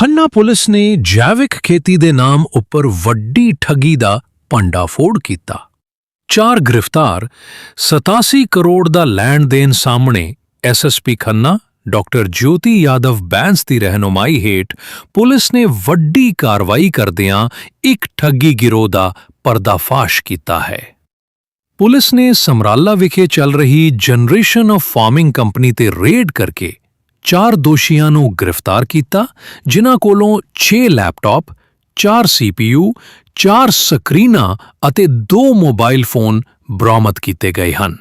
Khanna police ਨੇ ਜੈਵਿਕ ਖੇਤੀ ਦੇ ਨਾਮ ਉੱਪਰ ਵੱਡੀ ਠੱਗੀ ਦਾ ਭੰਡਾਫੋੜ ਕੀਤਾ। ਚਾਰ ਗ੍ਰਿਫਤਾਰ 87 ਕਰੋੜ ਦਾ ਲੈਣ ਦੇਣ ਸਾਹਮਣੇ ਐਸਐਸਪੀ ਖੰਨਾ, ਡਾਕਟਰ ਜੋਤੀ ਯਾਦਵ ਬੈਂਸ ਦੀ ਰਹਿਨੁਮਾਈ ਹੇਠ ਪੁਲਿਸ ਨੇ ਵੱਡੀ ਕਾਰਵਾਈ ਕਰਦਿਆਂ ਇੱਕ ਠੱਗੀ ਗਿਰੋਹ ਦਾ ਪਰਦਾਫਾਸ਼ ਕੀਤਾ ਹੈ। ਪੁਲਿਸ ਨੇ ਸਮਰਾਲਾ ਵਿਖੇ ਚੱਲ ਰਹੀ ਜਨਰੇਸ਼ਨ ਆਫ ਫਾਰਮਿੰਗ ਕੰਪਨੀ ਤੇ ਰੇਡ ਕਰਕੇ ਚਾਰ ਦੋਸ਼ੀਆਂ ਨੂੰ ਗ੍ਰਿਫਤਾਰ ਕੀਤਾ, ਜਿਨ੍ਹਾਂ ਕੋਲੋਂ 6 ਲੈਪਟਾਪ 4 CPU 4 ਸਕਰੀਨਾਂ ਅਤੇ 2 ਮੋਬਾਈਲ ਫੋਨ ਬਰਾਮਦ ਕੀਤੇ ਗਏ ਹਨ।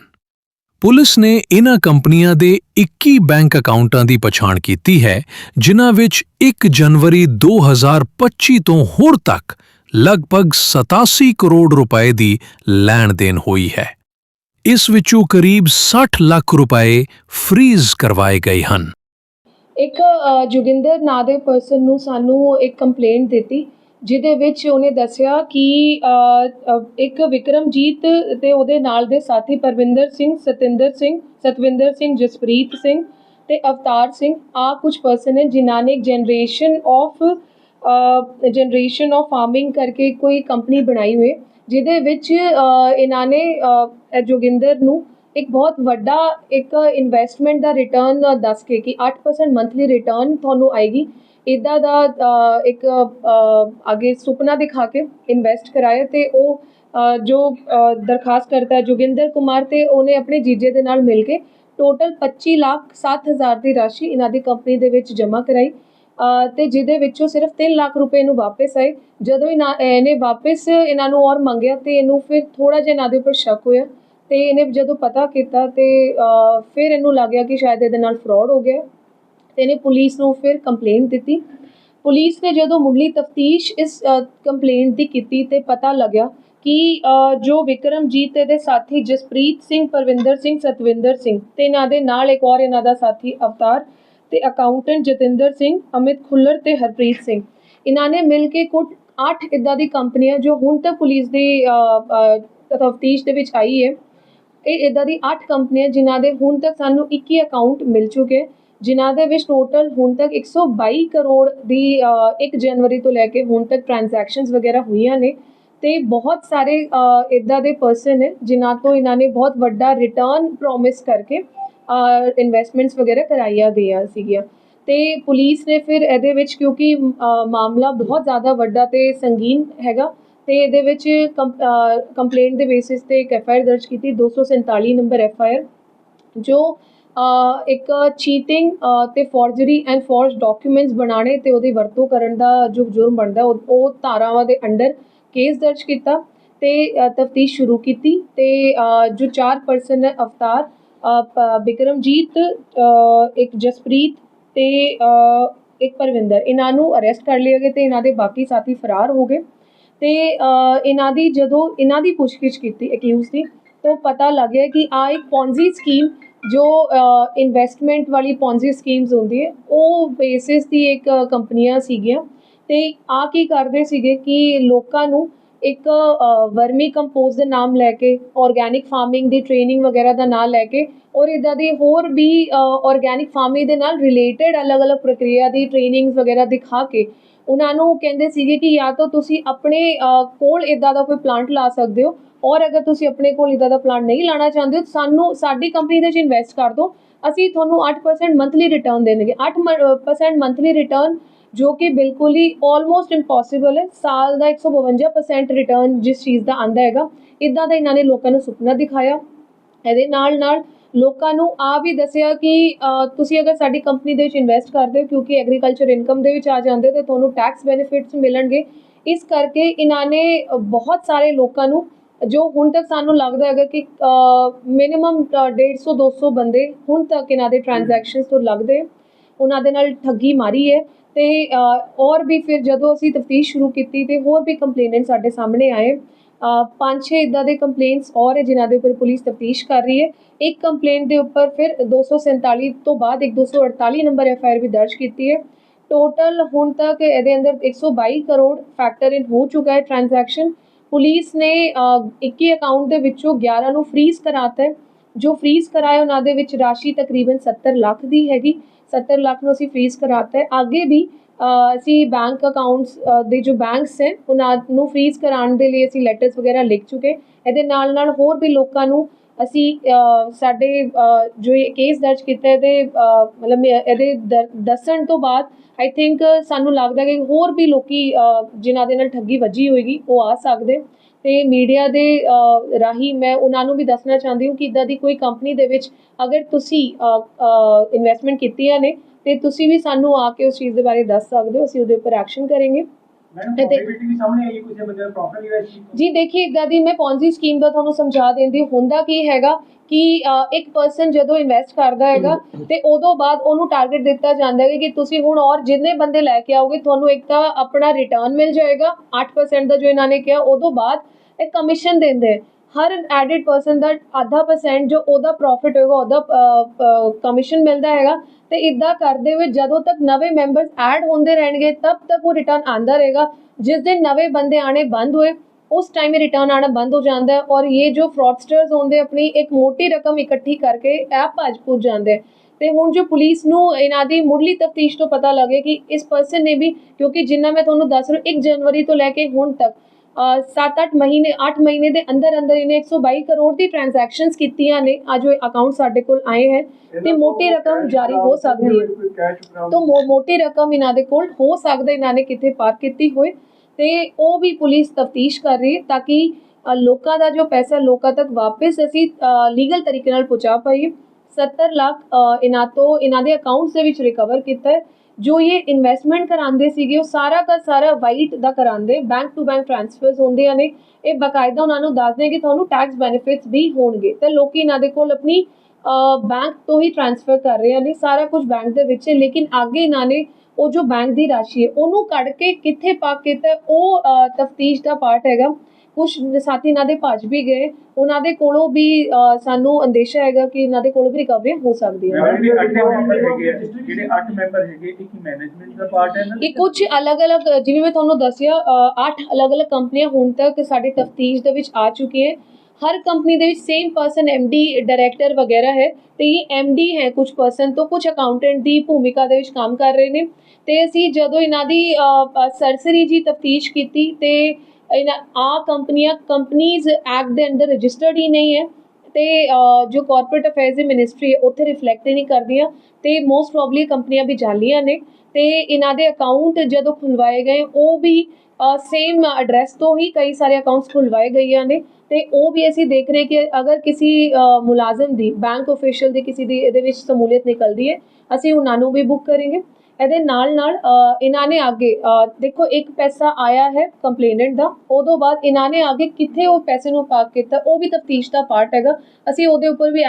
ਪੁਲਿਸ ਨੇ ਇਹਨਾਂ ਕੰਪਨੀਆਂ ਦੇ 21 ਬੈਂਕ ਅਕਾਊਂਟਾਂ ਦੀ ਪਛਾਣ ਕੀਤੀ ਹੈ, ਜਿਨ੍ਹਾਂ ਵਿੱਚ 1 ਜਨਵਰੀ 2025 ਤੋਂ ਹੋਰ ਤੱਕ ਲਗਭਗ 87 ਕਰੋੜ ਰੁਪਏ ਦੀ ਲੈਣ ਦੇਣ ਹੋਈ ਹੈ। ਇਸ ਵਿੱਚੋਂ ਕਰੀਬ 60 ਲੱਖ ਰੁਪਏ ਫ੍ਰੀਜ਼ ਕਰਵਾਏ ਗਏ ਹਨ। ਇੱਕ ਅ, ਜੋਗਿੰਦਰ ਨਾਂ ਦੇ ਪਰਸਨ ਨੂੰ ਸਾਨੂੰ ਇੱਕ ਕੰਪਲੇਂਟ ਦਿੱਤੀ ਜਿਹਦੇ ਵਿੱਚ ਉਹਨੇ ਦੱਸਿਆ ਕਿ ਇੱਕ ਵਿਕਰਮਜੀਤ ਤੇ ਉਹਦੇ ਨਾਲ ਦੇ ਸਾਥੀ ਪਰਵਿੰਦਰ ਸਿੰਘ ਸਤਿੰਦਰ ਸਿੰਘ ਸਤਵਿੰਦਰ ਸਿੰਘ ਜਸਪ੍ਰੀਤ ਸਿੰਘ ਤੇ ਅਵਤਾਰ ਸਿੰਘ ਆ ਕੁਝ ਪਰਸਨ ਨੇ ਜਿਨ੍ਹਾਂ ਨੇ generation of generation of farming ਕਰਕੇ ਕੋਈ ਕੰਪਨੀ ਬਣਾਈ ਹੋਈ ਜਿਹਦੇ ਵਿੱਚ ਇਹਨਾਂ ਨੇ ਜੋਗਿੰਦਰ ਨੂੰ ਇੱਕ ਬਹੁਤ ਵੱਡਾ ਇੱਕ ਇਨਵੈਸਟਮੈਂਟ ਦਾ ਰਿਟਰਨ ਦੱਸ ਕੇ ਕਿ 8% ਮੰਥਲੀ ਰਿਟਰਨ ਤੁਹਾਨੂੰ ਆਏਗੀ। ਇਦਾਂ ਦਾ ਇੱਕ ਅੱਗੇ ਸੁਪਨਾ ਦਿਖਾ ਕੇ ਇਨਵੈਸਟ ਕਰਾਇਆ ਤੇ ਉਹ ਜੋ ਦਰਖਾਸਤ ਕਰਤਾ ਜੋਗਿੰਦਰ ਕੁਮਾਰ ਤੇ ਉਹਨੇ ਆਪਣੇ ਜੀਜੇ ਦੇ ਨਾਲ ਮਿਲ ਕੇ ਟੋਟਲ 25 ਲੱਖ 7 ਹਜ਼ਾਰ ਦੀ ਰਾਸ਼ੀ ਇਹਨਾਂ ਦੀ ਕੰਪਨੀ ਦੇ ਵਿੱਚ ਜਮ੍ਹਾਂ ਕਰਾਈ। ਅ, ਤੇ ਜਿਹਦੇ ਵਿੱਚੋਂ ਸਿਰਫ 3 ਲੱਖ ਰੁਪਏ ਨੂੰ ਵਾਪਸ ਆਏ। ਜਦੋਂ ਇਹਨਾਂ ਇਹਨੇ ਵਾਪਸ ਇਹਨਾਂ ਨੂੰ ਔਰ ਮੰਗਿਆ ਤੇ ਇਹਨੂੰ ਫਿਰ ਥੋੜਾ ਜਿਹਾ ਇਹਨਾਂ ਦੇ ਉੱਪਰ ਸ਼ੱਕ ਹੋਇਆ। ਤੇ ਇਹਨੇ ਜਦੋਂ ਪਤਾ ਕੀਤਾ ਤੇ ਫਿਰ ਇਹਨੂੰ ਲੱਗਿਆ ਕਿ ਸ਼ਾਇਦ ਇਹਦੇ ਨਾਲ ਫਰਾਡ ਹੋ ਗਿਆ। ਤੇ ਇਹਨੇ ਪੁਲਿਸ ਨੂੰ ਫਿਰ ਕੰਪਲੇਂਟ ਦਿੱਤੀ। ਪੁਲਿਸ ਨੇ ਜਦੋਂ ਮੁੱਢਲੀ ਤਫਤੀਸ਼ ਇਸ ਕੰਪਲੇਂਟ ਦੀ ਕੀਤੀ ਤੇ ਪਤਾ ਲੱਗਿਆ ਕਿ ਜੋ ਵਿਕਰਮਜੀਤ ਤੇ ਦੇ ਸਾਥੀ ਜਸਪ੍ਰੀਤ ਸਿੰਘ, ਪਰਵਿੰਦਰ ਸਿੰਘ, ਸਤਵਿੰਦਰ ਸਿੰਘ ਤੇ ਇਹਨਾਂ ਦੇ ਨਾਲ ਇੱਕ ਹੋਰ ਇਹਨਾਂ ਦਾ ਸਾਥੀ ਅਵਤਾਰ ਤੇ ਅਕਾਊਂਟੈਂਟ ਜਤਿੰਦਰ ਸਿੰਘ, ਅਮਿਤ ਖੁੱਲਰ ਤੇ ਹਰਪ੍ਰੀਤ ਸਿੰਘ। ਇਹਨਾਂ ਨੇ ਮਿਲ ਕੇ ਕੁੱਲ 8 ਇਦਾਂ ਦੀ ਕੰਪਨੀਆਂ ਜੋ ਹੁਣ ਤੱਕ ਪੁਲਿਸ ਦੀ ਤਫਤੀਸ਼ ਦੇ ਵਿੱਚ ਆਈ ਹੈ। ਇਹ ਇਦਾਂ ਦੀ 8 ਕੰਪਨੀਆਂ ਜਿਨ੍ਹਾਂ ਦੇ ਹੁਣ ਤੱਕ ਸਾਨੂੰ 21 ਅਕਾਊਂਟ ਮਿਲ ਚੁੱਕੇ ਜਿਨ੍ਹਾਂ ਦੇ ਵਿੱਚ ਟੋਟਲ ਹੁਣ ਤੱਕ 122 ਕਰੋੜ ਦੀ ਅ, 1 ਜਨਵਰੀ ਤੋਂ ਲੈ ਕੇ ਹੁਣ ਤੱਕ ਟ੍ਰਾਂਜੈਕਸ਼ਨਸ ਵਗੈਰਾ ਹੋਈਆਂ ਨੇ ਤੇ ਬਹੁਤ ਸਾਰੇ ਇਦਾਂ ਦੇ ਪਰਸਨ ਨੇ ਜਿਨ੍ਹਾਂ ਤੋਂ ਇਹਨਾਂ ਨੇ ਬਹੁਤ ਵੱਡਾ ਰਿਟਰਨ ਪ੍ਰੋਮਿਸ ਕਰਕੇ ਇਨਵੈਸਟਮੈਂਟਸ ਵਗੈਰਾ ਕਰਾਈਆਂ ਗਈਆਂ ਸੀਗੀਆਂ। ਤੇ ਪੁਲਿਸ ਨੇ ਫਿਰ ਇਹਦੇ ਵਿੱਚ ਕਿਉਂਕਿ ਮਾਮਲਾ ਬਹੁਤ ਜ਼ਿਆਦਾ ਵੱਡਾ ਤੇ ਸੰਗੀਨ ਹੈਗਾ ਤੇ ਇਹਦੇ ਵਿੱਚ ਕੰਪਲੇਂਟ ਦੇ ਬੇਸਿਸ ਤੇ ਇੱਕ ਐਫ ਆਈ ਆਰ ਦਰਜ ਕੀਤੀ 247 ਨੰਬਰ ਐਫ ਆਈ ਆਰ ਜੋ ਇੱਕ ਚੀਟਿੰਗ ਤੇ ਫੋਰਜਰੀ ਐਂਡ ਫੋਰਜ ਡਾਕੂਮੈਂਟਸ ਬਣਾਉਣੇ ਤੇ ਉਹਦੀ ਵਰਤੋਂ ਕਰਨ ਦਾ ਜੋ ਜੁਰਮ ਬਣਦਾ, ਉਹ ਉਹ ਧਾਰਾਵਾਂ ਦੇ ਅੰਡਰ ਕੇਸ ਦਰਜ ਕੀਤਾ ਤੇ ਤਫਤੀਸ਼ ਸ਼ੁਰੂ ਕੀਤੀ ਤੇ ਜੋ ਚਾਰ ਪਰਸਨ ਹੈ ਅਵਤਾਰ ਬਿਕਰਮਜੀਤ ਇੱਕ ਜਸਪ੍ਰੀਤ ਤੇ ਇੱਕ ਪਰਵਿੰਦਰ, ਇਹਨਾਂ ਨੂੰ ਅਰੈਸਟ ਕਰ ਲਿਆ ਗਿਆ ਤੇ ਇਹਨਾਂ ਦੇ ਬਾਕੀ ਸਾਥੀ ਫਰਾਰ ਹੋ ਗਏ। ਤੇ ਇਹਨਾਂ ਦੀ ਜਦੋਂ ਇਹਨਾਂ ਦੀ ਪੁੱਛਗਿੱਛ ਕੀਤੀ ਅਕਿਊਜ਼ ਦੀ, ਤਾਂ ਪਤਾ ਲੱਗਿਆ ਕਿ ਆ ਇੱਕ ਪੌਂਜ਼ੀ ਸਕੀਮ ਜੋ ਇਨਵੈਸਟਮੈਂਟ ਵਾਲੀ ਪੌਂਜ਼ੀ ਸਕੀਮਸ ਹੁੰਦੀ ਹੈ, ਉਹ ਬੇਸਿਸ ਦੀ ਇੱਕ ਕੰਪਨੀਆਂ ਸੀਗੀਆਂ। ਤੇ ਆ ਕੀ ਕਰਦੇ ਸੀਗੇ ਕਿ ਲੋਕਾਂ ਨੂੰ ਇੱਕ ਵਰਮੀ ਕੰਪੋਸਟ ਦੇ ਨਾਮ ਲੈ ਕੇ ਆਰਗੈਨਿਕ ਫਾਰਮਿੰਗ ਦੀ ਟ੍ਰੇਨਿੰਗ ਵਗੈਰਾ ਦਾ ਨਾਮ ਲੈ ਕੇ, ਔਰ ਇਦਾਂ ਦੀ ਹੋਰ ਵੀ ਆਰਗੈਨਿਕ ਫਾਰਮਿੰਗ ਦੇ ਨਾਲ ਰਿਲੇਟਡ ਅਲੱਗ-ਅਲੱਗ ਪ੍ਰਕਿਰਿਆ ਦੀ ਟ੍ਰੇਨਿੰਗਸ ਵਗੈਰਾ ਦਿਖਾ ਕੇ ਉਹਨਾਂ ਨੂੰ ਕਹਿੰਦੇ ਸੀਗੇ ਕਿ ਜਾਂ ਤਾਂ ਤੁਸੀਂ ਆਪਣੇ ਕੋਲ ਇਦਾਂ ਦਾ ਕੋਈ ਪਲਾਂਟ ਲਾ ਸਕਦੇ ਹੋ ਔਰ ਅਗਰ ਤੁਸੀਂ ਆਪਣੇ ਕੋਲ ਇਦਾਂ ਦਾ ਪਲਾਂਟ ਨਹੀਂ ਲਾਣਾ ਚਾਹੁੰਦੇ ਹੋ, ਸਾਨੂੰ, ਸਾਡੀ ਕੰਪਨੀ ਦੇ ਵਿੱਚ ਇਨਵੈਸਟ ਕਰ ਦਿਓ। ਅਸੀਂ ਤੁਹਾਨੂੰ 8% ਮੰਥਲੀ ਰਿਟਰਨ ਦੇਣਗੇ। 8% ਮੰਥਲੀ ਰਿਟਰਨ ਜੋ ਕਿ ਬਿਲਕੁਲ ਹੀ ਆਲਮੋਸਟ ਇੰਪੋਸੀਬਲ ਹੈ। ਸਾਲ ਦਾ 152% ਰਿਟਰਨ ਜਿਸ ਚੀਜ਼ ਦਾ ਆਂਦਾ ਹੈਗਾ ਇਦਾਂ ਦਾ ਇਹਨਾਂ ਨੇ ਲੋਕਾਂ ਨੂੰ ਸੁਪਨਾ ਦਿਖਾਇਆ। ਇਹਦੇ ਨਾਲ ਨਾਲ ਲੋਕਾਂ ਨੂੰ ਆ ਵੀ ਦੱਸਿਆ ਕਿ ਤੁਸੀਂ ਅਗਰ ਸਾਡੀ ਕੰਪਨੀ ਦੇ ਵਿੱਚ ਇਨਵੈਸਟ ਕਰਦੇ ਹੋ ਕਿਉਂਕਿ ਐਗਰੀਕਲਚਰ ਇਨਕਮ ਦੇ ਵਿੱਚ ਆ ਜਾਂਦੇ ਹੋ, ਤੇ ਤੁਹਾਨੂੰ ਟੈਕਸ ਬੈਨੀਫਿਟਸ ਮਿਲਣਗੇ। ਇਸ ਕਰਕੇ ਇਹਨਾਂ ਨੇ ਬਹੁਤ ਸਾਰੇ ਲੋਕਾਂ ਨੂੰ, ਜੋ ਹੁਣ ਤੱਕ ਸਾਨੂੰ ਲੱਗਦਾ ਹੈਗਾ ਕਿ ਮਿਨੀਮਮ 150 200 ਬੰਦੇ ਹੁਣ ਤੱਕ ਇਹਨਾਂ ਦੇ ਟ੍ਰਾਂਜੈਕਸ਼ਨਸ ਤੋਂ ਲੱਗਦੇ ਉਹਨਾਂ ਦੇ ਨਾਲ ਠੱਗੀ ਮਾਰੀ ਹੈ ਤੇ ਔਰ ਵੀ ਫਿਰ ਜਦੋਂ ਅਸੀਂ ਤਫਤੀਸ਼ ਸ਼ੁਰੂ ਕੀਤੀ ਤੇ ਹੋਰ ਵੀ ਕੰਪਲੇਨੈਂਟ ਸਾਡੇ ਸਾਹਮਣੇ ਆਏ ਪੰਜ ਛੇ ਇਦਾਂ ਦੇ ਕੰਪਲੇਂਟਸ ਔਰ ਹੈ ਜਿਨ੍ਹਾਂ ਦੇ ਉੱਪਰ ਪੁਲਿਸ ਤਫਤੀਸ਼ ਕਰ ਰਹੀ ਹੈ। ਇੱਕ ਕੰਪਲੇਂਟ ਦੇ ਉੱਪਰ ਫਿਰ 247 ਤੋਂ ਬਾਅਦ ਇੱਕ 248 ਨੰਬਰ ਐਫ ਆਈ ਆਰ ਵੀ ਦਰਜ ਕੀਤੀ ਹੈ। ਟੋਟਲ ਹੁਣ ਤੱਕ ਇਹਦੇ ਅੰਦਰ 122 ਕਰੋੜ ਫੈਕਟਰ ਇਨ ਹੋ ਚੁੱਕਾ ਹੈ ਟ੍ਰਾਂਜੈਕਸ਼ਨ ਪੁਲਿਸ ਨੇ ਅ, 21 ਅਕਾਊਂਟ ਦੇ ਵਿੱਚੋਂ 11 ਨੂੰ ਫ੍ਰੀਜ਼ ਕਰਾਤਾ ਹੈ। ਜੋ ਫ੍ਰੀਜ਼ ਕਰਾਇਆ ਉਹਨਾਂ ਦੇ ਵਿੱਚ ਰਾਸ਼ੀ ਤਕਰੀਬਨ 70 ਲੱਖ ਦੀ ਹੈਗੀ। 70 ਲੱਖ ਨੂੰ ਅਸੀਂ ਫ੍ਰੀਜ਼ ਕਰਾਤਾ ਹੈ। ਅੱਗੇ ਵੀ ਅਸੀਂ ਬੈਂਕ ਅਕਾਊਂਟਸ ਦੇ ਜੋ ਬੈਂਕਸ ਹੈ ਉਹਨਾਂ ਨੂੰ ਫ੍ਰੀਜ਼ ਕਰਾਉਣ ਦੇ ਲਈ ਅਸੀਂ ਲੈਟਰਸ ਵਗੈਰਾ ਲਿਖ ਚੁੱਕੇ। ਇਹਦੇ ਨਾਲ ਨਾਲ ਹੋਰ ਵੀ ਲੋਕਾਂ ਨੂੰ ਅਸੀਂ ਸਾਡੇ ਜੋ ਇਹ ਕੇਸ ਦਰਜ ਕੀਤਾ ਇਹਦੇ ਮਤਲਬ ਇਹ- ਇਹਦੇ ਦਰ- ਦੱਸਣ ਤੋਂ ਬਾਅਦ ਆਈ ਥਿੰਕ ਸਾਨੂੰ ਲੱਗਦਾ ਕਿ ਹੋਰ ਵੀ ਲੋਕੀ ਅ, ਜਿਨ੍ਹਾਂ ਦੇ ਨਾਲ ਠੱਗੀ ਵੱਜੀ ਹੋਏਗੀ ਉਹ ਆ ਸਕਦੇ। ਤੇ ਮੀਡੀਆ ਦੇ ਰਾਹੀਂ ਮੈਂ ਉਹਨਾਂ ਨੂੰ ਵੀ ਦੱਸਣਾ ਚਾਹੁੰਦੀ ਹਾਂ ਕਿ ਇਦਾਂ ਦੀ ਕੋਈ ਕੰਪਨੀ ਦੇ ਵਿੱਚ ਅਗਰ ਤੁਸੀਂ ਇਨਵੈਸਟਮੈਂਟ ਕੀਤੀਆਂ ਨੇ ਤੇ ਤੁਸੀਂ ਵੀ ਸਾਨੂੰ ਆ ਕੇ ਉਸ ਚੀਜ਼ ਦੇ ਬਾਰੇ ਦੱਸ ਸਕਦੇ ਹੋ ਅਸੀਂ ਉਹਦੇ ਉੱਪਰ ਐਕਸ਼ਨ ਕਰਾਂਗੇ। ਜੀ ਦੇਖੀਏ ਇਦਾਂ ਦੀ ਮੈਂ ਪੌਂਜੀ ਸਕੀਮ ਦਾ ਤੁਹਾਨੂੰ ਸਮਝਾ ਦਿੰਦੀ ਹੁੰਦਾ ਕੀ ਹੈਗਾ ਕਿ ਇੱਕ ਪਰਸਨ ਜਦੋਂ ਇਨਵੈਸਟ ਕਰਦਾ ਹੈਗਾ ਤੇ ਉਦੋਂ ਬਾਅਦ ਉਹਨੂੰ ਟਾਰਗੇਟ ਦਿੱਤਾ ਜਾਂਦਾ ਹੈ ਕਿ ਤੁਸੀਂ ਹੁਣ ਔਰ ਜਿੰਨੇ ਬੰਦੇ ਲੈ ਕੇ ਆਓਗੇ ਤੁਹਾਨੂੰ ਇੱਕ ਤਾਂ ਆਪਣਾ ਰਿਟਰਨ ਮਿਲ ਜਾਏਗਾ 8% ਦਾ ਜੋ ਇਹਨਾਂ ਨੇ ਕਿਹਾ ਉਦੋਂ ਬਾਅਦ ਇੱਕ ਕਮਿਸ਼ਨ ਦਿੰਦੇ। ਹਰ ਐਡਿਡ ਪਰਸਨ ਦਾ ਆਧਾ ਪਰਸੈਂਟ ਜੋ ਉਹਦਾ ਪ੍ਰੋਫਿਟ ਹੋਏਗਾ ਉਹਦਾ ਕਮਿਸ਼ਨ ਮਿਲਦਾ ਹੈਗਾ। ਤੇ ਇਦਾਂ ਕਰਦੇ ਹੋਏ ਜਦੋਂ ਤੱਕ ਨਵੇਂ ਮੈਂਬਰਸ ਐਡ ਹੁੰਦੇ ਰਹਿਣਗੇ, ਤਬ ਤੱਕ ਉਹ ਰਿਟਰਨ ਆਂਦਾ ਰਹੇਗਾ ਜਿਸ ਦਿਨ ਨਵੇਂ ਬੰਦੇ ਆਣੇ ਬੰਦ ਹੋਏ, ਉਸ ਟਾਈਮ ਇਹ ਰਿਟਰਨ ਆਣਾ ਬੰਦ ਹੋ ਜਾਂਦਾ ਹੈ ਔਰ ਇਹ ਜੋ ਫਰਾਡਸਟਰਸ ਹੁੰਦੇ ਆਪਣੀ ਇੱਕ ਮੋਟੀ ਰਕਮ ਇਕੱਠੀ ਕਰਕੇ ਐਪ ਭੱਜ ਪੁੱਜ ਜਾਂਦੇ ਹੈ। ਤੇ ਹੁਣ ਜੋ ਪੁਲਿਸ ਨੂੰ ਇਹਨਾਂ ਦੀ ਮੁੱਢਲੀ ਤਫਤੀਸ਼ ਤੋਂ ਪਤਾ ਲੱਗੇ ਕਿ ਇਸ ਪਰਸਨ ਨੇ ਵੀ, ਕਿਉਂਕਿ ਜਿੰਨਾ ਮੈਂ ਤੁਹਾਨੂੰ ਦੱਸ ਰਹੀ 1 ਜਨਵਰੀ ਤੋਂ ਲੈ ਕੇ ਹੁਣ ਤੱਕ 7-8 ਮਹੀਨੇ 8 ਮਹੀਨੇ ਦੇ ਅੰਦਰ ਅੰਦਰ ਇਹਨੇ 122 ਕਰੋੜ ਦੀ ਟ੍ਰਾਂਜੈਕਸ਼ਨਸ ਕੀਤੀਆਂ ਨੇ। ਅੱਜ ਉਹ ਅਕਾਊਂਟ ਸਾਡੇ ਕੋਲ ਆਏ ਹੈ ਤੇ ਮੋਟੀ ਰਕਮ ਜਾਰੀ ਹੋ ਸਕਦੀ ਹੈ। ਤੋਂ ਮੋਟੀ ਰਕਮ ਇਹਨਾਂ ਦੇ ਕੋਲ ਹੋ ਸਕਦਾ ਇਹਨਾਂ ਨੇ ਕਿਤੇ ਪਾਰ ਕੀਤੀ ਹੋਏ। ਤੇ ਉਹ ਵੀ ਪੁਲਿਸ ਤਫਤੀਸ਼ ਕਰ ਰਹੀ ਹੈ ਤਾਂ ਕਿ ਲੋਕਾਂ ਦਾ ਜੋ ਪੈਸਾ ਲੋਕਾਂ ਤੱਕ ਵਾਪਸ ਅਸੀਂ ਲੀਗਲ ਤਰੀਕੇ ਨਾਲ ਪਹੁੰਚਾ ਪਾਈਏ। 70 ਲੱਖ ਇਹਨਾਂ ਤੋਂ ਇਹਨਾਂ ਦੇ ਅਕਾਊਂਟਸ ਦੇ ਵਿੱਚ ਰਿਕਵਰ ਕੀਤਾ ਹੈ। ਜੋ ਇਹ ਇਨਵੈਸਟਮੈਂਟ ਕਰਾਉਂਦੇ ਸੀਗੇ, ਉਹ ਸਾਰਾ ਦਾ ਸਾਰਾ ਵਾਈਟ ਦਾ ਕਰਾਉਂਦੇ ਬੈਂਕ ਟੂ ਬੈਂਕ ਟ੍ਰਾਂਸਫਰਸ ਹੁੰਦੀਆਂ ਨੇ। ਇਹ ਬਕਾਇਦਾ ਉਹਨਾਂ ਨੂੰ ਦੱਸਦੇ ਕਿ ਤੁਹਾਨੂੰ ਟੈਕਸ ਬੈਨੀਫਿਟਸ ਵੀ ਹੋਣਗੇ। ਤੇ ਲੋਕੀ ਇਹਨਾਂ ਦੇ ਕੋਲ ਆਪਣੀ ਬੈਂਕ ਤੋਂ ਹੀ ਟ੍ਰਾਂਸਫਰ ਕਰ ਰਹੇ ਨੇ, ਸਾਰਾ ਕੁਝ ਬੈਂਕ ਦੇ ਵਿੱਚ ਹੈ। ਲੇਕਿਨ ਅੱਗੇ ਇਹਨਾਂ ਨੇ ਉਹ ਜੋ ਬੈਂਕ ਦੀ ਰਾਸ਼ੀ ਹੈ, ਉਹਨੂੰ ਕੱਢ ਕੇ ਕਿੱਥੇ ਪਾ ਕੇ ਤੇ ਉਹ ਤਫਤੀਸ਼ ਦਾ ਪਾਰਟ ਹੈਗਾ। ਕੁਝ ਸਾਥੀ ਇਹਨਾਂ ਦੇ ਭੱਜ ਵੀ ਗਏ। ਉਹਨਾਂ ਦੇ ਕੋਲੋਂ ਵੀ ਸਾਨੂੰ ਅੰਦੇਸ਼ਾ ਹੈਗਾ ਕਿ ਇਹਨਾਂ ਦੇ ਕੋਲੋਂ ਵੀ ਰਿਕਵਰੀ ਹੋ ਸਕਦੀ ਹੈ। ਮੈਡਮ ਜਿਹੜੇ 8 ਮੈਂਬਰ ਹੈਗੇ ਆ, ਜਿਹੜੇ 8 ਮੈਂਬਰ ਹੈਗੇ ਇੱਕ ਮੈਨੇਜਮੈਂਟ ਦਾ ਪਾਰਟ ਹੈ ਨਾ? ਇਹ ਕੁਝ ਅਲੱਗ-ਅਲੱਗ ਜਿਵੇਂ ਮੈਂ ਤੁਹਾਨੂੰ ਦੱਸਿਆ ਅ, ਅੱਠ ਅਲੱਗ-ਅਲੱਗ ਕੰਪਨੀਆਂ ਹੁਣ ਤੱਕ ਸਾਡੀ ਤਫਤੀਸ਼ ਦੇ ਵਿੱਚ ਆ ਚੁੱਕੀਆਂ ਹਰ ਕੰਪਨੀ ਦੇ ਵਿੱਚ ਸੇਮ ਪਰਸਨ ਡੀ ਡਾਇਰੈਕਟਰ ਵਗੈਰਾ ਹੈ ਤੇ ਇਹ ਡੀ ਹੈ ਕੁਝ ਪਰਸਨ ਤੋਂ। ਕੁਝ ਅਕਾਊਂਟੈਂਟ ਦੀ ਭੂਮਿਕਾ ਦੇ ਵਿੱਚ ਕੰਮ ਕਰ ਰਹੇ ਨੇ। ਤੇ ਅਸੀਂ ਜਦੋਂ ਇਹਨਾਂ ਦੀ ਸਰਸਰੀ ਜੀ ਤਫਤੀਸ਼ ਕੀਤੀ ਤੇ ਇਹਨਾਂ ਆ ਕੰਪਨੀਆਂ, ਕੰਪਨੀਜ਼ ਐਕਟ ਦੇ ਅੰਦਰ ਰਜਿਸਟਰਡ ਹੀ ਨਹੀਂ ਹੈ ਤੇ ਜੋ ਕਾਰਪੋਰੇਟ ਅਫੇਅਰਸ ਦੀ ਮਿਨਿਸਟਰੀ ਹੈ, ਉੱਥੇ ਰਿਫਲੈਕਟ ਹੀ ਨਹੀਂ ਕਰਦੀਆਂ ਤੇ ਮੋਸਟ ਪ੍ਰੋਬਬਲੀ ਕੰਪਨੀਆਂ ਵੀ ਜਾਲੀਆਂ ਨੇ ਤੇ ਇਹਨਾਂ ਦੇ ਅਕਾਊਂਟ ਜਦੋਂ ਖੁਲਵਾਏ ਗਏ, ਉਹ ਵੀ ਸੇਮ ਐਡਰੈਸ ਤੋਂ ਹੀ ਕਈ ਸਾਰੇ ਅਕਾਊਂਟਸ ਖੁਲਵਾਏ ਗਈਆਂ ਨੇ ਤੇ ਉਹ ਵੀ ਅਸੀਂ ਦੇਖ ਰਹੇ ਕਿ ਅਗਰ ਕਿਸੇ ਮੁਲਾਜ਼ਮ ਦੀ ਬੈਂਕ ਅਫੀਸ਼ੀਅਲ ਦੀ, ਕਿਸੇ ਦੀ ਇਹਦੇ ਵਿੱਚ ਸਮੂਲੀਅਤ ਨਿਕਲਦੀ ਹੈ, ਅਸੀਂ ਉਹਨਾਂ ਨੂੰ ਵੀ ਬੁੱਕ ਕਰਾਂਗੇ। ਇਹਦੇ ਨਾਲ ਨਾਲ ਇਹਨਾਂ ਨੇ ਅੱਗੇ ਅ, ਦੇਖੋ ਇੱਕ ਪੈਸਾ ਆਇਆ ਹੈ ਕੰਪਲੇਨੈਂਟ ਦਾ ਉਦੋਂ ਬਾਅਦ ਇਹਨਾਂ ਨੇ ਅੱਗੇ ਕਿੱਥੇ ਉਹ ਪੈਸੇ ਨੂੰ ਪਾਕ ਕੀਤਾ ਉਹ ਵੀ ਤਫਤੀਸ਼ ਦਾ ਪਾਰਟ ਹੈਗਾ। ਅਸੀਂ ਉਹਦੇ ਉੱਪਰ ਵੀ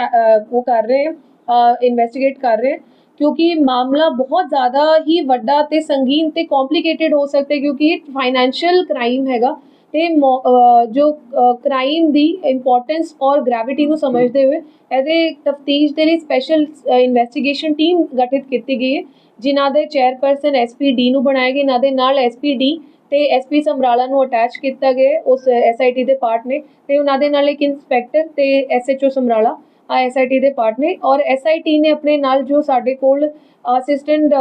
ਉਹ ਕਰ ਰਹੇ ਹਾਂ ਇਨਵੈਸਟੀਗੇਟ ਕਰ ਰਹੇ ਹਾਂ ਕਿਉਂਕਿ ਮਾਮਲਾ ਬਹੁਤ ਜ਼ਿਆਦਾ ਹੀ ਵੱਡਾ ਤੇ ਸੰਗੀਨ ਤੇ ਕੰਪਲਿਕੇਟਿਡ ਹੋ ਸਕਦਾ ਕਿਉਂਕਿ ਇਹ ਫਾਈਨੈਂਸ਼ੀਅਲ ਕ੍ਰਾਈਮ ਹੈਗਾ। ਤੇ ਮੌ- ਜੋ ਕ੍ਰਾਈਮ ਦੀ ਇੰਪੋਰਟੈਂਸ ਔਰ ਗ੍ਰੈਵਿਟੀ ਨੂੰ ਸਮਝਦੇ ਹੋਏ ਇਹਦੇ ਤਫਤੀਸ਼ ਦੇ ਲਈ ਸਪੈਸ਼ਲ ਇਨਵੈਸਟੀਗੇਸ਼ਨ ਟੀਮ ਗਠਿਤ ਕੀਤੀ ਗਈ ਹੈ ਜਿਨ੍ਹਾਂ ਦੇ ਚੇਅਰਪਰਸਨ ਐਸਪੀਡੀ ਨੂੰ ਬਣਾਇਆ ਗਿਆ ਇਹਨਾਂ ਦੇ ਨਾਲ ਐਸਪੀਡੀ ਤੇ ਐਸਪੀ ਸਮਰਾਲਾ ਨੂੰ ਅਟੈਚ ਕੀਤਾ ਗਿਆ ਹੈ, ਉਸ ਐਸਆਈਟੀ ਦੇ ਪਾਰਟ ਨੇ ਤੇ ਉਹਨਾਂ ਦੇ ਨਾਲ ਇੱਕ ਇਨਸਪੈਕਟਰ ਤੇ ਐਸਐਚਓ ਸਮਰਾਲਾ ਆ ਐਸਆਈਟੀ ਦੇ ਪਾਰਟ ਨੇ ਔਰ ਐਸਆਈਟੀ ਨੇ ਆਪਣੇ ਨਾਲ ਜੋ ਸਾਡੇ ਕੋਲ ਅਸਿਸਟੈਂਟ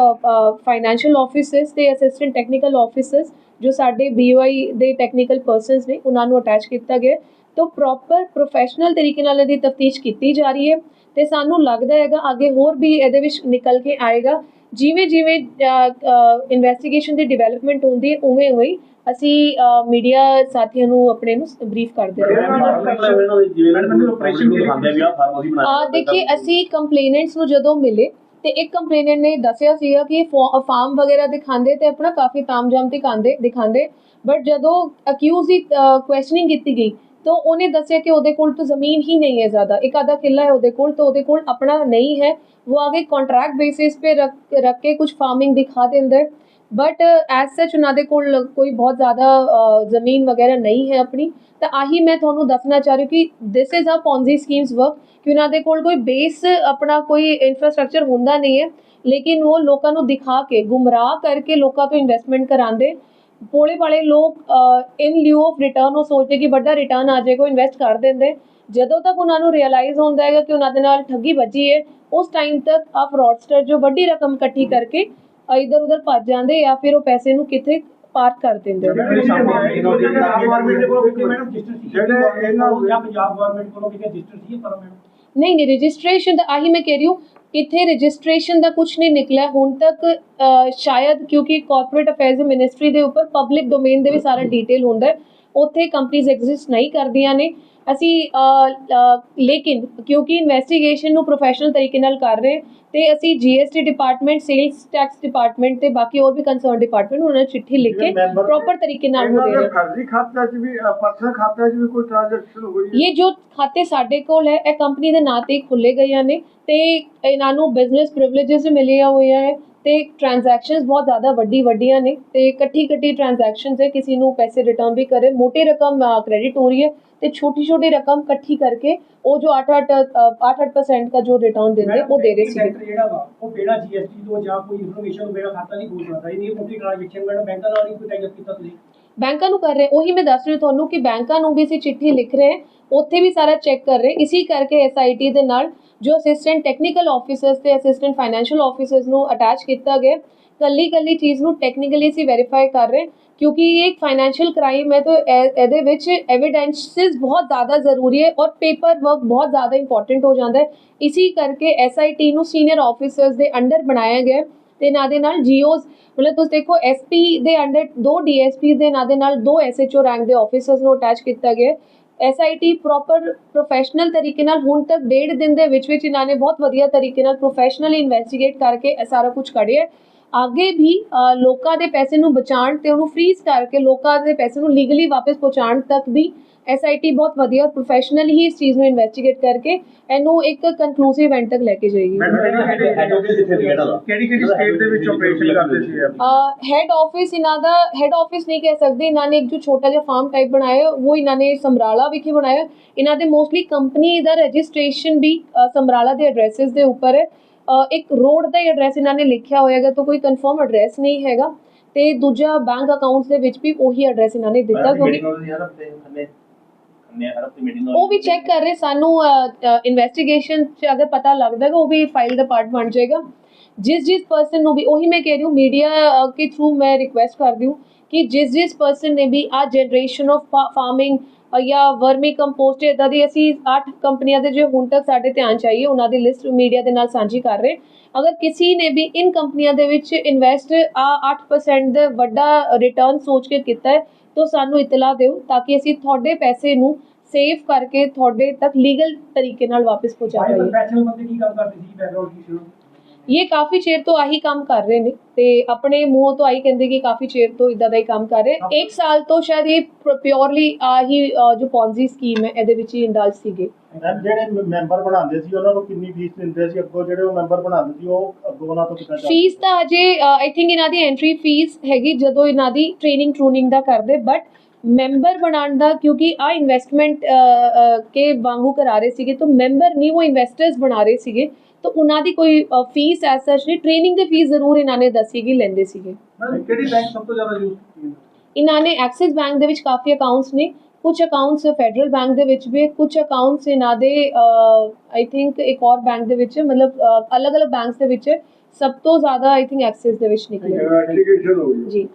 ਫਾਈਨੈਂਸ਼ੀਅਲ ਆਫਿਸਰਸ ਤੇ ਅਸਿਸਟੈਂਟ ਟੈਕਨੀਕਲ ਆਫਿਸਰਸ ਜੋ ਸਾਡੇ ਬੀਓਆਈ ਦੇ ਟੈਕਨੀਕਲ ਪਰਸਨਸ ਨੇ, ਉਹਨਾਂ ਨੂੰ ਅਟੈਚ ਕੀਤਾ ਗਿਆ ਹੈ। ਤਾਂ ਪ੍ਰੋਪਰ ਪ੍ਰੋਫੈਸ਼ਨਲ ਤਰੀਕੇ ਨਾਲ ਇਹਦੀ ਤਫਤੀਸ਼ ਕੀਤੀ ਜਾ ਰਹੀ ਹੈ ਤੇ ਸਾਨੂੰ ਲੱਗਦਾ ਹੈਗਾ ਅੱਗੇ ਹੋਰ ਵੀ ਇਹਦੇ ਵਿੱਚ ਨਿਕਲ ਕੇ ਆਏਗਾ ਜਿਵੇਂ ਜਿਵੇਂ ਇਨਵੈਸਟੀਗੇਸ਼ਨ ਦੀ ਡਿਵੈਲਪਮੈਂਟ ਹੁੰਦੀ ਹੈ ਉਵੇਂ ਉਵੇਂ ਅਸੀਂ ਮੀਡੀਆ ਸਾਥੀਆਂ ਨੂੰ ਆਪਣੇ ਨੂੰ ਬਰੀਫ ਕਰਦੇ ਰਹਾਂਗੇ ਆ ਦੇਖਿਏ ਅਸੀਂ ਕੰਪਲੇਨੈਂਟਸ ਨੂੰ ਜਦੋਂ ਮਿਲੇ ਤੇ ਇੱਕ ਕੰਪਲੇਨੈਂਟ ਨੇ ਦੱਸਿਆ ਸੀਗਾ ਕਿ ਫਾਰਮ ਵਗੈਰਾ ਦਿਖਾਉਂਦੇ ਤੇ ਆਪਣਾ ਕਾਫੀ ਤਾਮਝਾਮ ਦਿਖਾਉਂਦੇ ਦਿਖਾਉਂਦੇ। ਬਟ ਜਦੋਂ ਅਕਿਊਜ਼ ਦੀ ਕੁਐਸਚਨਿੰਗ ਕੀਤੀ ਗਈ ਤਾਂ ਉਹਨੇ ਦੱਸਿਆ ਕਿ ਉਹਦੇ ਕੋਲ ਤਾਂ ਜ਼ਮੀਨ ਹੀ ਨਹੀਂ ਹੈ ਜ਼ਿਆਦਾ। ਇੱਕ ਆਧਾ ਕਿੱਲਾ ਹੈ ਉਹਦੇ ਕੋਲ, ਤਾਂ ਉਹਦੇ ਕੋਲ ਆਪਣਾ ਨਹੀਂ ਹੈ। ਉਹ ਆਗੇ ਕੰਟਰੈਕਟ ਬੇਸਿਸ ਤੇ ਰੱਖ ਕੇ ਕੁਝ ਫਾਰਮਿੰਗ ਦਿਖਾ ਦਿੰਦਾ। ਬਟ ਐਸ ਸੱਚ ਉਹਨਾਂ ਦੇ ਕੋਲ ਕੋਈ ਬਹੁਤ ਜ਼ਿਆਦਾ ਜ਼ਮੀਨ ਵਗੈਰਾ ਨਹੀਂ ਹੈ ਆਪਣੀ। ਤਾਂ ਆਹੀ ਮੈਂ ਤੁਹਾਨੂੰ ਦੱਸਣਾ ਚਾਹ ਰਹੀ ਕਿ ਥਿਸ ਇਜ਼ ਆ ਪੌਂਜੀ ਸਕੀਮਸ ਵਰਕ ਕਿ ਉਹਨਾਂ ਦੇ ਕੋਲ ਕੋਈ ਬੇਸ ਆਪਣਾ ਕੋਈ ਇਨਫਰਾਸਟ੍ਰਕਚਰ ਹੁੰਦਾ ਨਹੀਂ ਹੈ। ਲੇਕਿਨ ਉਹ ਲੋਕਾਂ ਨੂੰ ਦਿਖਾ ਕੇ, ਗੁੰਮਰਾਹ ਕਰਕੇ ਲੋਕਾਂ ਤੋਂ ਇਨਵੈਸਟਮੈਂਟ ਕਰਾਉਂਦੇ। ਭੋਲੇ ਵਾਲੇ ਲੋਕ ਇਨ ਲਿeu ਆਫ ਰਿਟਰਨ ਉਹ ਸੋਚਦੇ ਕਿ ਵੱਡਾ ਰਿਟਰਨ ਆ ਜਾਏਗਾ ਇਨਵੈਸਟ ਕਰ ਦਿੰਦੇ। ਜਦੋਂ ਤੱਕ ਉਹਨਾਂ ਨੂੰ ਰਿਅਲਾਈਜ਼ ਹੁੰਦਾ ਹੈਗਾ ਕਿ ਉਹਨਾਂ ਦੇ ਨਾਲ ਠੱਗੀ ਵੱਜੀ ਹੈ ਉਸ ਟਾਈਮ ਤੱਕ ਆ ਫਰਾਡਸਟਰ ਜੋ ਵੱਡੀ ਰਕਮ ਇਕੱਠੀ ਕਰਕੇ ਇਧਰ ਉਧਰ ਭੱਜ ਜਾਂਦੇ ਜਾਂ ਫਿਰ ਉਹ ਪੈਸੇ ਨੂੰ ਕਿਤੇ ਪਾਰਕ ਕਰ ਦਿੰਦੇ ਜਿਹੜੇ ਇਹਨਾਂ ਪੰਜਾਬ ਗਵਰਨਮੈਂਟ ਕੋਲੋਂ ਕਿਤੇ ਰਜਿਸਟਰ ਸੀ ਪਰ ਮੈਡਮ? ਨਹੀਂ ਨਹੀਂ ਰਜਿਸਟ੍ਰੇਸ਼ਨ ਦਾ ਆਹੀ ਮੈਂ ਕਹਿ ਰਹੀ ਹੂੰ ਇੱਥੇ ਰਜਿਸਟ੍ਰੇਸ਼ਨ ਦਾ ਕੁਝ ਨਹੀਂ ਨਿਕਲਿਆ। ਹੁਣ ਤੱਕ ਸ਼ਾਇਦ ਕਿਉਂਕਿ ਕਾਰਪੋਰੇਟ ਅਫੇਅਰਸ ਮਿਨਿਸਟਰੀ ਦੇ ਉੱਪਰ ਪਬਲਿਕ ਡੋਮੇਨ ਦੇ ਵੀ ਸਾਰਾ ਡੀਟੇਲ ਹੁੰਦਾ ਹੈ। ਉੱਥੇ ਕੰਪਨੀਆਂ ਐਗਜ਼ਿਸਟ ਨਹੀਂ ਕਰਦੀਆਂ ਨੇ। ਅਸੀਂ ਲੇਕਿਨ ਕਿਉਂਕਿ ਇਨਵੈਸਟੀਗੇਸ਼ਨ ਨੂੰ ਪ੍ਰੋਫੈਸ਼ਨਲ ਤਰੀਕੇ ਨਾਲ ਕਰ ਰਹੇ ਤੇ ਅਸੀਂ GST department sales tax department ਤੇ ਬਾਕੀ ਹੋਰ ਵੀ ਕੰਸਰਨ ਡਿਪਾਰਟਮੈਂਟ ਉਹਨਾਂ ਨੂੰ ਚਿੱਠੀ ਲਿਖ ਕੇ ਪ੍ਰੋਪਰ ਤਰੀਕੇ ਨਾਲ ਹੋ ਇਹਨਾਂ ਰਹੇ ਦੇ ਨੇ ਫਰਜ਼ੀ ਖਾਤੇ 'ਚ ਵੀ ਪਰਸਨਲ ਖਾਤੇ 'ਚ ਵੀ ਕੋਈ ਟ੍ਰਾਂਜੈਕਸ਼ਨ ਹੋਈ ਹੈ? ਇਹ ਜੋ ਖਾਤੇ ਸਾਡੇ ਕੋਲ ਹੈ ਇਹ ਕੰਪਨੀ ਦੇ ਨਾਂ ਤੇ ਖੁੱਲੇ ਗਏ ਨੇ ਤੇ ਇਹਨਾਂ ਨੂੰ ਬਿਜ਼ਨਸ ਪ੍ਰਿਵਿਲੇजेस ਮਿਲੀਆਂ ਹੋਈਆਂ ਹੈ ਤੇ ਟ੍ਰਾਂਜੈਕਸ਼ਨਸ ਬਹੁਤ ਜ਼ਿਆਦਾ ਵੱਡੀ ਵੱਡੀਆਂ ਨੇ ਤੇ ਇਕੱਠੀ ਇਕੱਠੀ ਟ੍ਰਾਂਜੈਕਸ਼ਨਸ ਹੈ, ਕਿਸੇ ਨੂੰ ਪੈਸੇ ਰਿਟਰਨ ਵੀ ਕਰੇ, ਮੋਟੀ ਰਕਮ ਕ੍ਰੈਡਿਟ ਹੋ ਰਹੀ ਹੈ ਤੇ ਛੋਟੀ ਛੋਟੀ ਰਕਮ ਇਕੱਠੀ ਕਰਕੇ ਉਹ ਜੋ 8-8 8-8% ਦਾ ਜੋ ਰਿਟਰਨ ਦਿੰਦੇ ਉਹ ਦੇ ਰਹੇ ਸੀ ਸੈਕਟਰ ਜਿਹੜਾ ਵਾ, ਉਹ ਬਿਨਾਂ ਜੀਐਸਟੀ ਤੋਂ ਜਾਂ ਕੋਈ ਇਨਫੋਰਮੇਸ਼ਨ ਤੋਂ ਬਿਨਾਂ ਖਾਤਾ ਨਹੀਂ ਖੋਲ ਸਕਦਾ। ਇਹ ਨਹੀਂ ਮੋਟੀ ਟ੍ਰਾਂਜੈਕਸ਼ਨ ਮੈਡਮ ਬੈਂਕਾਂ ਨਾਲ ਹੀ ਕੋਈ ਟਾਈਪ ਕੀਤਾ ਤੁਸੀਂ। ਬੈਂਕਾਂ ਨੂੰ ਕਰ ਰਹੇ ਉਹੀ ਮੈਂ ਦੱਸ ਰਹੀ ਤੁਹਾਨੂੰ ਕਿ ਬੈਂਕਾਂ ਨੂੰ ਵੀ ਅਸੀਂ ਚਿੱਠੀ ਲਿਖ ਰਹੇ ਉੱਥੇ ਵੀ ਸਾਰਾ ਚੈੱਕ ਕਰ ਰਹੇ ਇਸੇ ਕਰਕੇ ਐਸਆਈਟੀ ਦੇ ਨਾਲ ਜੋ ਅਸਿਸਟੈਂਟ ਟੈਕਨੀਕਲ ਆਫੀਸਰਸ ਤੇ ਅਸਿਸਟੈਂਟ ਫਾਈਨੈਂਸ਼ੀਅਲ ਆਫੀਸਰਸ ਨੂੰ ਅਟੈਚ ਕੀਤਾ ਗਿਆ ਕੱਲੀ ਕੱਲੀ ਚੀਜ਼ ਨੂੰ ਟੈਕਨੀਕਲੀ ਅਸੀਂ ਵੈਰੀਫਾਈ ਕਰ ਰਹੇ ਕਿਉਂਕਿ ਇਹ ਇੱਕ ਫਾਈਨੈਂਸ਼ੀਅਲ ਕ੍ਰਾਈਮ ਹੈ। ਤਾਂ ਇਹ- ਇਹਦੇ ਵਿੱਚ ਐਵੀਡੈਂਸਿਸ ਬਹੁਤ ਜ਼ਿਆਦਾ ਜ਼ਰੂਰੀ ਹੈ ਔਰ ਪੇਪਰ ਵਰਕ ਬਹੁਤ ਜ਼ਿਆਦਾ ਇੰਪੋਰਟੈਂਟ ਹੋ ਜਾਂਦਾ ਹੈ। ਇਸੇ ਕਰਕੇ ਐਸਆਈਟੀ ਨੂੰ ਸੀਨੀਅਰ ਆਫੀਸਰਸ ਦੇ ਅੰਡਰ ਬਣਾਇਆ ਗਿਆ ਤੇ ਨਾਲ ਦੇ ਨਾਲ ਜੀਓਜ਼, ਮਤਲਬ ਤੁਸੀਂ ਦੇਖੋ ਐਸਪੀ ਦੇ ਅੰਡਰ ਦੋ ਡੀਐਸਪੀ ਦੇ ਨਾਲ ਦੇ ਨਾਲ ਦੋ ਐਸਐਚਓ ਰੈਂਕ ਦੇ ਆਫੀਸਰਸ ਨੂੰ ਅਟੈਚ ਕੀਤਾ ਗਿਆ। ਐਸਆਈਟੀ ਪ੍ਰੋਪਰ ਪ੍ਰੋਫੈਸ਼ਨਲ ਤਰੀਕੇ ਨਾਲ ਹੁਣ ਤੱਕ ਡੇਢ ਦਿਨ ਦੇ ਵਿੱਚ ਵਿੱਚ ਇਹਨਾਂ ਨੇ ਬਹੁਤ ਵਧੀਆ ਤਰੀਕੇ ਨਾਲ ਪ੍ਰੋਫੈਸ਼ਨਲੀ ਇਨਵੈਸਟੀਗੇਟ ਕਰਕੇ ਇਹ ਸਾਰਾ ਕੁਝ ਕੱਢਿਆ। ਅੱਗੇ ਵੀ ਲੋਕਾਂ ਦੇ ਪੈਸੇ ਨੂੰ ਬਚਾਉਣ ਤੇ ਉਹਨੂੰ ਫ੍ਰੀਜ਼ ਕਰਕੇ ਲੋਕਾਂ ਦੇ ਪੈਸੇ ਨੂੰ ਲੀਗਲੀ ਵਾਪਸ ਪਹੁੰਚਾਉਣ ਤੱਕ ਵੀ ਐਸਆਈਟੀ ਬਹੁਤ ਵਧੀਆ ਪ੍ਰੋਫੈਸ਼ਨਲ ਹੀ ਇਸ ਚੀਜ਼ ਨੂੰ ਇਨਵੈਸਟੀਗੇਟ ਕਰਕੇ ਇਹਨੂੰ ਇੱਕ ਕਨਕਲੂਸਿਵ ਐਂਡ ਤੱਕ ਲੈ ਕੇ ਜਾਏਗੀ। ਹੈਡ ਆਫਿਸ ਇਹਨਾਂ ਦਾ ਕਿਹੜੀ ਕਿਹੜੀ ਸਟੇਟ ਦੇ ਵਿੱਚ ਆਪਰੇਸ਼ਨ ਕਰਦੇ ਸੀ ਇਹ? ਹੈਡ ਆਫਿਸ ਇਹਨਾਂ ਦਾ ਹੈਡ ਆਫਿਸ ਨਹੀਂ ਕਹਿ ਸਕਦੇ ਇਹਨਾਂ ਨੇ ਇੱਕ ਜੋ ਛੋਟਾ ਜਿਹਾ ਫਾਰਮ ਟਾਈਪ ਬਣਾਇਆ ਉਹ ਇਹਨਾਂ ਨੇ ਸਮਰਾਲਾ ਵਿਖੇ ਬਣਾਇਆ। ਇਹਨਾਂ ਦੇ ਮੋਸਟਲੀ ਕੰਪਨੀ ਦਾ ਰਜਿਸਟ੍ਰੇਸ਼ਨ ਵੀ ਸਮਰਾਲਾ ਦੇ ਐਡਰੈਸਸ ਦੇ ਉੱਪਰ ਹੈ। ਇੱਕ ਰੋਡ ਦਾ ਐਡਰੈਸ ਇਹਨਾਂ ਨੇ ਲਿਖਿਆ ਹੋਇਆਗਾ ਤਾਂ ਕੋਈ ਕਨਫਰਮ ਐਡਰੈਸ ਨਹੀਂ ਹੈਗਾ। ਤੇ ਦੂਜਾ ਬੈਂਕ ਅਕਾਊਂਟਸ ਦੇ ਵਿੱਚ ਵੀ ਉਹੀ ਐਡਰੈਸ ਇਹਨਾਂ ਨੇ ਦਿੱਤਾ। ਕਿਉਂਕਿ ਉਹ ਵੀ ਚੈੱਕ ਕਰ ਰਹੇ, ਸਾਨੂੰ ਇਨਵੈਸਟੀਗੇਸ਼ਨ ਚ ਅਗਰ ਪਤਾ ਲੱਗਦਾ ਹੈ ਉਹ ਵੀ ਫਾਈਲ ਦਾ ਪਾਰਟ ਬਣ ਜਾਏਗਾ। ਜਿਸ ਜਿਸ ਪਰਸਨ ਨੂੰ ਵੀ, ਉਹੀ ਮੈਂ ਕਹਿ ਰਹੀ ਹੂੰ ਮੀਡੀਆ ਕੇ ਥਰੂ ਮੈਂ ਰਿਕੁਐਸਟ ਕਰਦੀ ਹੂੰ ਕਿ ਜਿਸ ਜਿਸ ਪਰਸਨ ਨੇ ਵੀ ਆ ਜਨਰੇਸ਼ਨ ਆਫ ਫਾਰਮਿੰਗ ਜਾਂ ਵਰਮੀ ਕੰਪੋਸਟ ਇਦਾਂ ਦੀ ਅਸੀਂ 8 ਕੰਪਨੀਆਂ ਦੇ ਜੋ ਹੁਣ ਤੱਕ ਸਾਡੇ ਧਿਆਨ ਚ ਆਈ ਉਹਨਾਂ ਦੀ ਲਿਸਟ ਮੀਡੀਆ ਦੇ ਨਾਲ ਸਾਂਝੀ ਕਰ ਰਹੇ। ਅਗਰ ਕਿਸੇ ਨੇ ਵੀ ਇਨ ਕੰਪਨੀਆਂ ਦੇ ਵਿੱਚ ਇਨਵੈਸਟ ਆ 8% ਦਾ ਵੱਡਾ ਰਿਟਰਨ ਸੋਚ ਕੇ ਕੀਤਾ ਹੈ ਤਾਂ ਸਾਨੂੰ ਇਤਲਾ ਦਿਓ ਤਾਂ ਕਿ ਅਸੀਂ ਤੁਹਾਡੇ ਪੈਸੇ ਨੂੰ ਸੇਵ ਕਰਕੇ ਤੁਹਾਡੇ ਤੱਕ ਲੀਗਲ ਤਰੀਕੇ ਨਾਲ ਵਾਪਸ ਪਹੁੰਚਾ ਪਾਈਏ ਪ੍ਰੋਫੈਸ਼ਨਲ ਬੰਦੇ ਕੀ ਕੰਮ ਕਰਦੇ ਸੀ ਬੈਕਗ੍ਰਾਉਂਡ ਕੀ ਸੀ ਇਹ ਕਾਫੀ ਚਿਰ ਤੋਂ ਆਹੀ ਕੰਮ ਕਰ ਰਹੇ ਨੇ ਤੇ ਆਪਣੇ ਮੂੰਹੋਂ ਤੋਂ ਆਹੀ ਕਹਿੰਦੇ ਕਿ ਕਾਫੀ ਚਿਰ ਤੋਂ ਇਦਾਂ ਦਾ ਹੀ ਕੰਮ ਕਰ ਰਹੇ। ਇੱਕ ਸਾਲ ਤੋਂ ਸ਼ਾਇਦ ਇਹ ਪਿਓਰਲੀ ਆਹੀ ਜੋ ਪੌਂਜੀ ਸਕੀਮ ਹੈ ਇਹਦੇ ਵਿੱਚ ਹੀ ਇੰਡਲਜ ਸੀਗੇ। ਮੈਮ ਜਿਹੜੇ ਮੈਂਬਰ ਬਣਾਉਂਦੇ ਸੀ ਉਹਨਾਂ ਨੂੰ ਕਿੰਨੀ ਫੀਸ ਦਿੰਦੇ ਸੀ? ਅੱਗੋਂ ਜਿਹੜੇ ਉਹ ਮੈਂਬਰ ਬਣਾਉਂਦੇ ਸੀ ਉਹ ਅੱਗੋਂ ਉਹਨਾਂ ਤੋਂ ਕਿੰਨਾ ਫੀਸ ਤਾਂ ਅਜੇ ਆਈ ਥਿੰਕ ਇਹਨਾਂ ਦੀ ਐਂਟਰੀ ਫੀਸ ਹੈਗੀ ਜਦੋਂ ਇਹਨਾਂ ਦੀ ਟ੍ਰੇਨਿੰਗ ਟਰੂਨਿੰਗ ਦਾ ਕਰਦੇ ਬਟ ਮੈਂਬਰ ਬਣਾਉਣ ਦਾ ਕਿਉਂਕਿ ਆ ਇਨਵੈਸਟਮੈਂਟ ਕੇ ਵਾਂਗੂ ਕਰਾ ਰਹੇ ਸੀਗੇ ਤਾਂ ਮੈਂਬਰ ਨਹੀਂ ਉਹ ਇਨਵੈਸਟਰਸ ਬਣਾ ਰਹੇ ਸੀਗੇ ਤਾਂ ਉਹਨਾਂ ਦੀ ਕੋਈ ਫੀਸ ਐਸ ਸੱਚ ਨਹੀਂ ਟ੍ਰੇਨਿੰਗ ਦੀ ਫੀਸ ਜ਼ਰੂਰ ਇਹਨਾਂ ਨੇ ਦੱਸੀ ਕਿ ਲੈਂਦੇ ਸੀਗੇ। ਕਿਹੜੀ ਬੈਂਕ ਸਭ ਤੋਂ ਜ਼ਿਆਦਾ ਯੂਜ਼ ਕੀਤੀ ਹੈ? ਇਹਨਾਂ ਨੇ ਐਕਸਿਸ ਬੈਂਕ ਦੇ ਵਿੱਚ ਕਾਫੀ ਅਕਾਊਂਟਸ ਨੇ ਕੁਝ ਅਕਾਊਂਟਸ ਫੈਡਰਲ ਬੈਂਕ ਦੇ ਵਿੱਚ ਵੀ ਕੁਝ ਅਕਾਊਂਟਸ ਇਹਨਾਂ ਦੇ ਆਈ ਥਿੰਕ ਇੱਕ ਹੋਰ ਬੈਂਕ ਦੇ ਵਿੱਚ ਮਤਲਬ ਅਲੱਗ-ਅਲੱਗ ਬੈਂਕਸ ਦੇ ਵਿੱਚ। ਸਭ ਤੋਂ ਜ਼ਿਆਦਾ ਆਈ ਥਿੰਕ ਐਕਸਿਸ ਦੇ ਵਿੱਚ ਨਿਕਲੇ। ਇਨਵੈਸਟੀਗੇਸ਼ਨ ਹੋ ਗਈ ਜੀ।